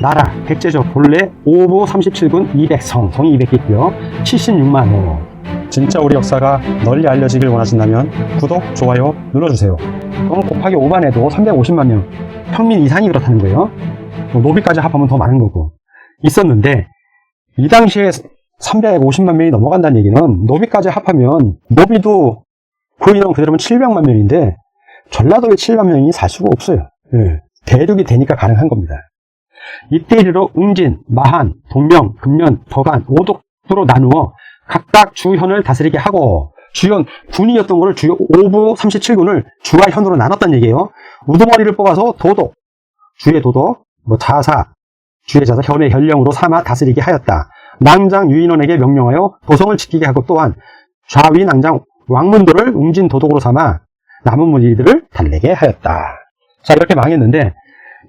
나라, 백제조 본래 오부 37군 200성, 성이 200개 있고요. 76만 호. 진짜 우리 역사가 널리 알려지길 원하신다면 구독, 좋아요 눌러주세요. 그럼 곱하기 5만 해도 350만 명. 평민 이상이 그렇다는 거예요. 뭐 노비까지 합하면 더 많은 거고. 있었는데, 이 당시에 350만 명이 넘어간다는 얘기는 노비까지 합하면 노비도 그 인원 그대로면 700만 명인데 전라도에 7만 명이 살 수가 없어요. 예. 대륙이 되니까 가능한 겁니다. 이때 이르러 웅진, 마한, 동명, 금년, 덕안, 오독으로 나누어 각각 주현을 다스리게 하고 주현 군이었던 것을 주요 5부 37군을 주와 현으로 나눴다는 얘기예요. 우두머리를 뽑아서 도독, 주의 도독, 뭐 자사, 주의 자사, 현의 현령으로 삼아 다스리게 하였다. 낭장 유인원에게 명령하여 도성을 지키게 하고 또한 좌위 낭장 왕문도를 웅진 도독으로 삼아 남은 무리들을 달래게 하였다. 자 이렇게 망했는데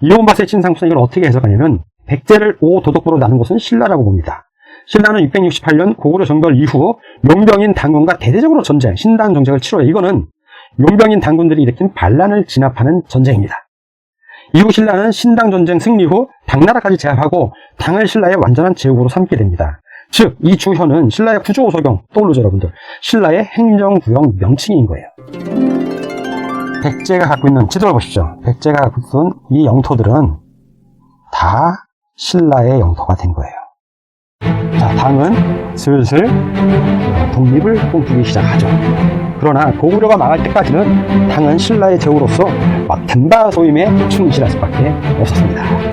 이온바세 친상수는 이걸 어떻게 해석하냐면 백제를 5도독부로 나눈 것은 신라라고 봅니다. 신라는 668년 고구려 정벌 이후 용병인 당군과 대대적으로 전쟁, 신당 정책을 치러요. 이거는 용병인 당군들이 일으킨 반란을 진압하는 전쟁입니다. 이후 신라는 신당 전쟁 승리 후 당나라까지 제압하고 당을 신라의 완전한 제국으로 삼게 됩니다. 즉, 이 주현은 신라의 구조소경, 떠오르죠, 여러분들. 신라의 행정구역 명칭인 거예요. 백제가 갖고 있는 지도를 보십시오. 백제가 갖고 있는 이 영토들은 다 신라의 영토가 된 거예요. 자, 당은 슬슬 독립을 꿈꾸기 시작하죠. 그러나 고구려가 망할 때까지는 당은 신라의 제후로서 막 덴바 소임에 충실할 수밖에 없었습니다.